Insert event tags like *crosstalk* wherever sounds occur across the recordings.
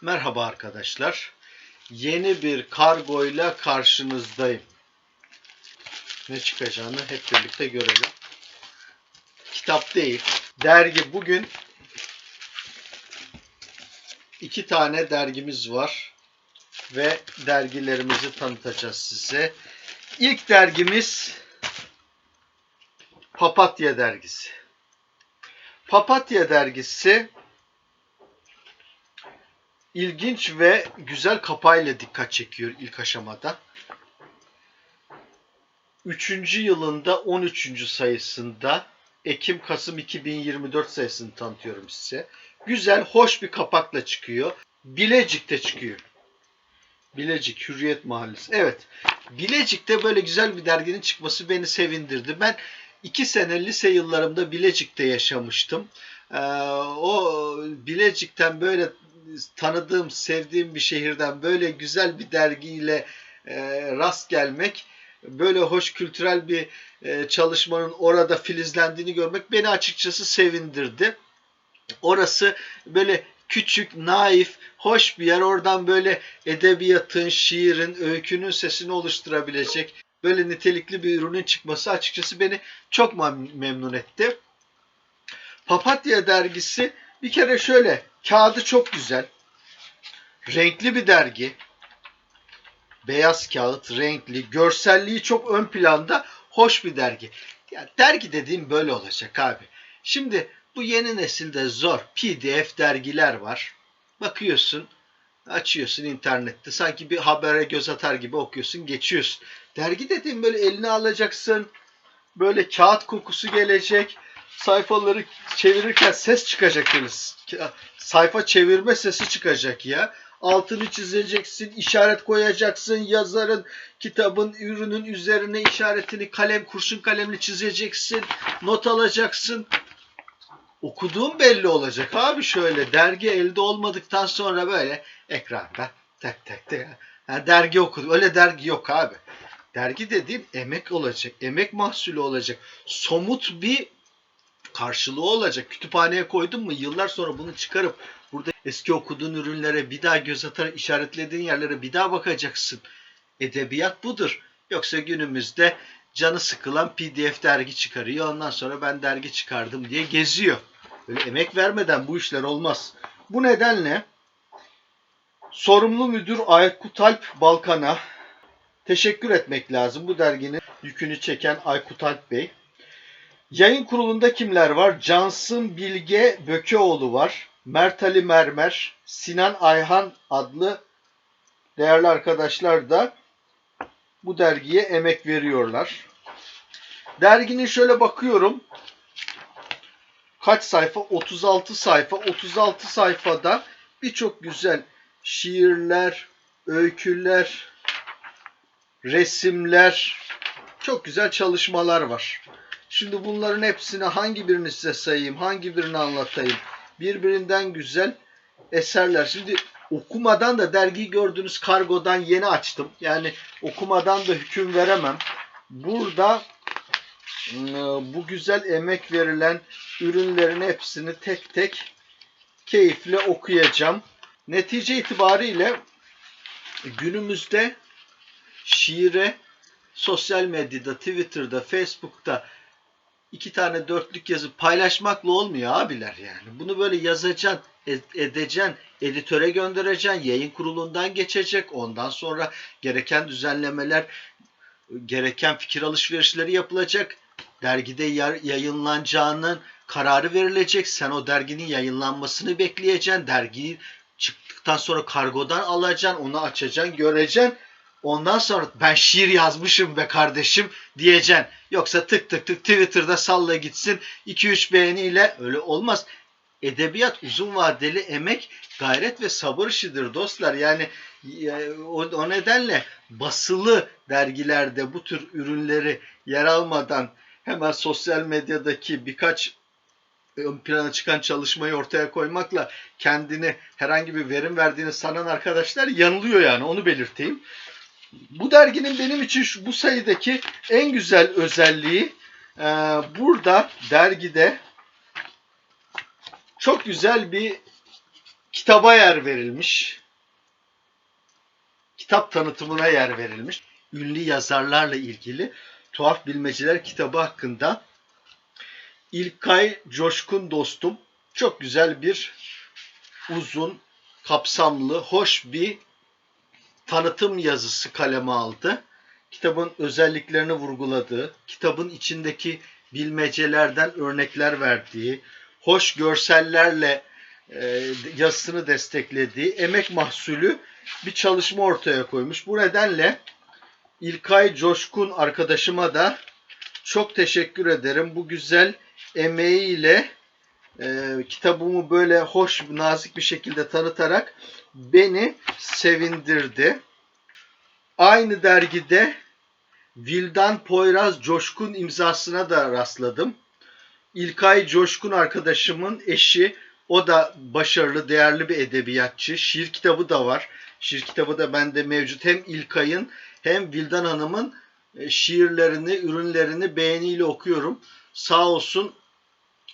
Merhaba arkadaşlar. Yeni bir kargoyla karşınızdayım. Ne çıkacağını hep birlikte görelim. Kitap değil, dergi. Bugün iki tane dergimiz var ve dergilerimizi tanıtacağız size. İlk dergimiz Papatya dergisi. Papatya dergisi ilginç ve güzel kapağıyla dikkat çekiyor ilk aşamada. Üçüncü yılında 13. sayısında Ekim-Kasım 2024 sayısını tanıtıyorum size. Güzel, hoş bir kapakla çıkıyor. Bilecik'te çıkıyor. Bilecik, Hürriyet Mahallesi. Evet, Bilecik'te böyle güzel bir derginin çıkması beni sevindirdi. Ben iki sene lise yıllarımda Bilecik'te yaşamıştım. Ee, o Bilecik'ten böyle tanıdığım, sevdiğim bir şehirden böyle güzel bir dergiyle e, rast gelmek, böyle hoş kültürel bir e, çalışmanın orada filizlendiğini görmek beni açıkçası sevindirdi. Orası böyle küçük, naif, hoş bir yer. Oradan böyle edebiyatın, şiirin, öykünün sesini oluşturabilecek böyle nitelikli bir ürünün çıkması açıkçası beni çok memnun etti. Papatya dergisi bir kere şöyle kağıdı çok güzel. Renkli bir dergi. Beyaz kağıt, renkli, görselliği çok ön planda, hoş bir dergi. Ya dergi dediğim böyle olacak abi. Şimdi bu yeni nesilde zor. PDF dergiler var. Bakıyorsun, açıyorsun internette. Sanki bir habere göz atar gibi okuyorsun, geçiyorsun. Dergi dediğim böyle eline alacaksın. Böyle kağıt kokusu gelecek. Sayfaları çevirirken ses çıkacak böyle. Sayfa çevirme sesi çıkacak ya. Altını çizeceksin, işaret koyacaksın, yazarın, kitabın, ürünün üzerine işaretini kalem, kurşun kalemle çizeceksin, not alacaksın. Okuduğun belli olacak abi şöyle. Dergi elde olmadıktan sonra böyle ekranda tek tek tek. Yani dergi okudum. Öyle dergi yok abi. Dergi dediğim emek olacak. Emek mahsulü olacak. Somut bir karşılığı olacak. Kütüphaneye koydun mu yıllar sonra bunu çıkarıp burada eski okuduğun ürünlere bir daha göz atarak işaretlediğin yerlere bir daha bakacaksın. Edebiyat budur. Yoksa günümüzde canı sıkılan pdf dergi çıkarıyor. Ondan sonra ben dergi çıkardım diye geziyor. Böyle emek vermeden bu işler olmaz. Bu nedenle sorumlu müdür Aykut Alp Balkan'a teşekkür etmek lazım. Bu derginin yükünü çeken Aykut Alp Bey. Yayın kurulunda kimler var? Cansın Bilge Bökeoğlu var. Mert Ali Mermer, Sinan Ayhan adlı değerli arkadaşlar da bu dergiye emek veriyorlar. Derginin şöyle bakıyorum. Kaç sayfa? 36 sayfa. 36 sayfada birçok güzel şiirler, öyküler, resimler, çok güzel çalışmalar var. Şimdi bunların hepsini hangi birini size sayayım, hangi birini anlatayım? Birbirinden güzel eserler. Şimdi okumadan da dergiyi gördüğünüz kargodan yeni açtım. Yani okumadan da hüküm veremem. Burada ıı, bu güzel emek verilen ürünlerin hepsini tek tek keyifle okuyacağım. Netice itibariyle günümüzde şiire sosyal medyada, Twitter'da, Facebook'ta iki tane dörtlük yazıp paylaşmakla olmuyor abiler yani. Bunu böyle yazacaksın, edeceksin, editöre göndereceksin, yayın kurulundan geçecek. Ondan sonra gereken düzenlemeler, gereken fikir alışverişleri yapılacak. Dergide yayınlanacağının kararı verilecek. Sen o derginin yayınlanmasını bekleyeceksin. Dergiyi çıktıktan sonra kargodan alacaksın, onu açacaksın, göreceksin. Ondan sonra ben şiir yazmışım be kardeşim diyeceksin. Yoksa tık tık tık Twitter'da salla gitsin 2-3 beğeniyle öyle olmaz. Edebiyat uzun vadeli emek, gayret ve sabır işidir dostlar. Yani o, o nedenle basılı dergilerde bu tür ürünleri yer almadan hemen sosyal medyadaki birkaç ön plana çıkan çalışmayı ortaya koymakla kendini herhangi bir verim verdiğini sanan arkadaşlar yanılıyor yani onu belirteyim. Bu derginin benim için şu, bu sayıdaki en güzel özelliği e, burada dergide çok güzel bir kitaba yer verilmiş. Kitap tanıtımına yer verilmiş. Ünlü yazarlarla ilgili Tuhaf Bilmeceler kitabı hakkında İlkay Coşkun dostum çok güzel bir uzun, kapsamlı, hoş bir tanıtım yazısı kaleme aldı. Kitabın özelliklerini vurguladığı, kitabın içindeki bilmecelerden örnekler verdiği, hoş görsellerle e, yazısını desteklediği emek mahsulü bir çalışma ortaya koymuş. Bu nedenle İlkay Coşkun arkadaşıma da çok teşekkür ederim. Bu güzel emeğiyle e, kitabımı böyle hoş, nazik bir şekilde tanıtarak beni sevindirdi. Aynı dergide Vildan Poyraz Coşkun imzasına da rastladım. İlkay Coşkun arkadaşımın eşi, o da başarılı, değerli bir edebiyatçı. Şiir kitabı da var. Şiir kitabı da bende mevcut. Hem İlkay'ın hem Vildan Hanım'ın e, şiirlerini, ürünlerini beğeniyle okuyorum. Sağ olsun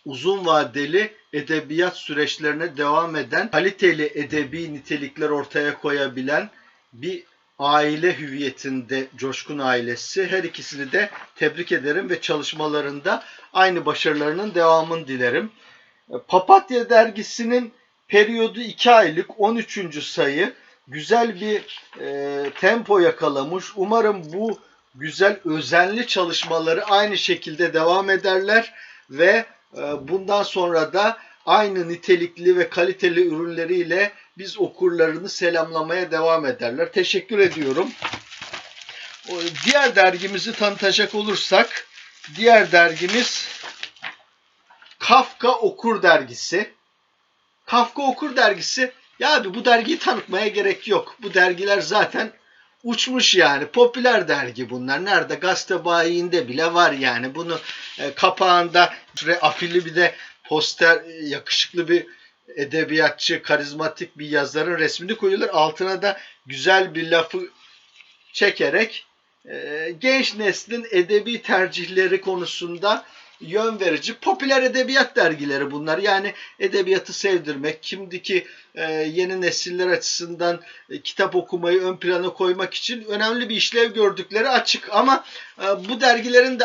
uzun vadeli edebiyat süreçlerine devam eden, kaliteli edebi nitelikler ortaya koyabilen bir aile hüviyetinde Coşkun ailesi. Her ikisini de tebrik ederim ve çalışmalarında aynı başarılarının devamını dilerim. Papatya dergisinin periyodu 2 aylık 13. sayı güzel bir e, tempo yakalamış. Umarım bu güzel özenli çalışmaları aynı şekilde devam ederler ve bundan sonra da aynı nitelikli ve kaliteli ürünleriyle biz okurlarını selamlamaya devam ederler. Teşekkür ediyorum. Diğer dergimizi tanıtacak olursak diğer dergimiz Kafka Okur Dergisi. Kafka Okur Dergisi ya abi bu dergiyi tanıtmaya gerek yok. Bu dergiler zaten uçmuş yani. Popüler dergi bunlar. Nerede? Gazete bayiinde bile var yani. Bunu e, kapağında afilli bir de poster yakışıklı bir edebiyatçı, karizmatik bir yazarın resmini koyuyorlar. Altına da güzel bir lafı çekerek e, genç neslin edebi tercihleri konusunda yön verici popüler edebiyat dergileri bunlar. Yani edebiyatı sevdirmek, kimdiki e, yeni nesiller açısından e, kitap okumayı ön plana koymak için önemli bir işlev gördükleri açık. Ama e, bu dergilerin de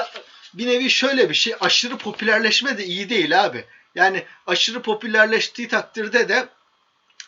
bir nevi şöyle bir şey, aşırı popülerleşme de iyi değil abi. Yani aşırı popülerleştiği takdirde de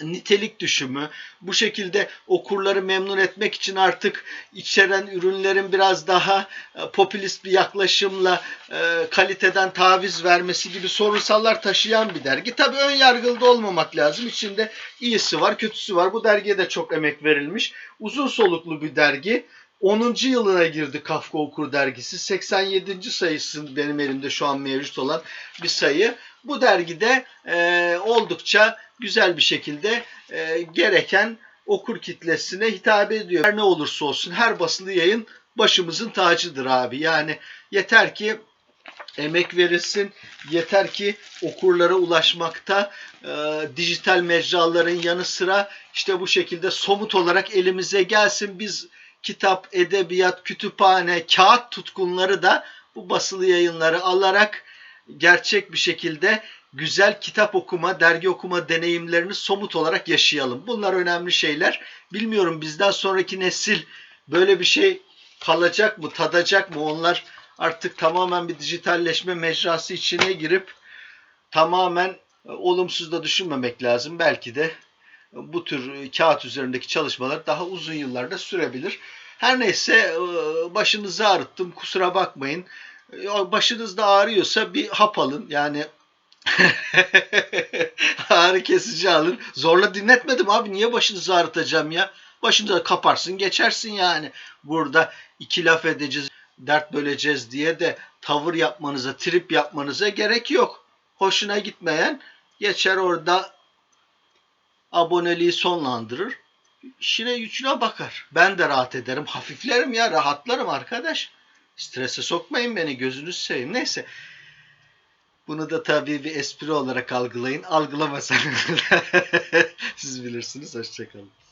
nitelik düşümü, bu şekilde okurları memnun etmek için artık içeren ürünlerin biraz daha e, popülist bir yaklaşımla e, kaliteden taviz vermesi gibi sorunsallar taşıyan bir dergi. Tabii ön yargılı da olmamak lazım. İçinde iyisi var, kötüsü var. Bu dergiye de çok emek verilmiş. Uzun soluklu bir dergi. 10. yılına girdi Kafka Okur dergisi. 87. sayısı benim elimde şu an mevcut olan bir sayı. Bu dergide e, oldukça güzel bir şekilde e, gereken okur kitlesine hitap ediyor. Her ne olursa olsun her basılı yayın başımızın tacıdır abi. Yani yeter ki emek verilsin. Yeter ki okurlara ulaşmakta e, dijital mecraların yanı sıra işte bu şekilde somut olarak elimize gelsin. Biz kitap, edebiyat, kütüphane, kağıt tutkunları da bu basılı yayınları alarak gerçek bir şekilde güzel kitap okuma, dergi okuma deneyimlerini somut olarak yaşayalım. Bunlar önemli şeyler. Bilmiyorum bizden sonraki nesil böyle bir şey kalacak mı, tadacak mı? Onlar artık tamamen bir dijitalleşme mecrası içine girip tamamen e, olumsuz da düşünmemek lazım. Belki de bu tür e, kağıt üzerindeki çalışmalar daha uzun yıllarda sürebilir. Her neyse e, başınızı ağrıttım kusura bakmayın. Başınızda ağrıyorsa bir hap alın. Yani *laughs* ağrı kesici alın. Zorla dinletmedim abi. Niye başınızı ağrıtacağım ya? Başınıza kaparsın geçersin yani. Burada iki laf edeceğiz, dert böleceğiz diye de tavır yapmanıza, trip yapmanıza gerek yok. Hoşuna gitmeyen geçer orada aboneliği sonlandırır. İşine gücüne bakar. Ben de rahat ederim. Hafiflerim ya rahatlarım arkadaş. Strese sokmayın beni gözünüz seveyim. Neyse. Bunu da tabii bir espri olarak algılayın. Algılamasanız *laughs* siz bilirsiniz. Hoşçakalın.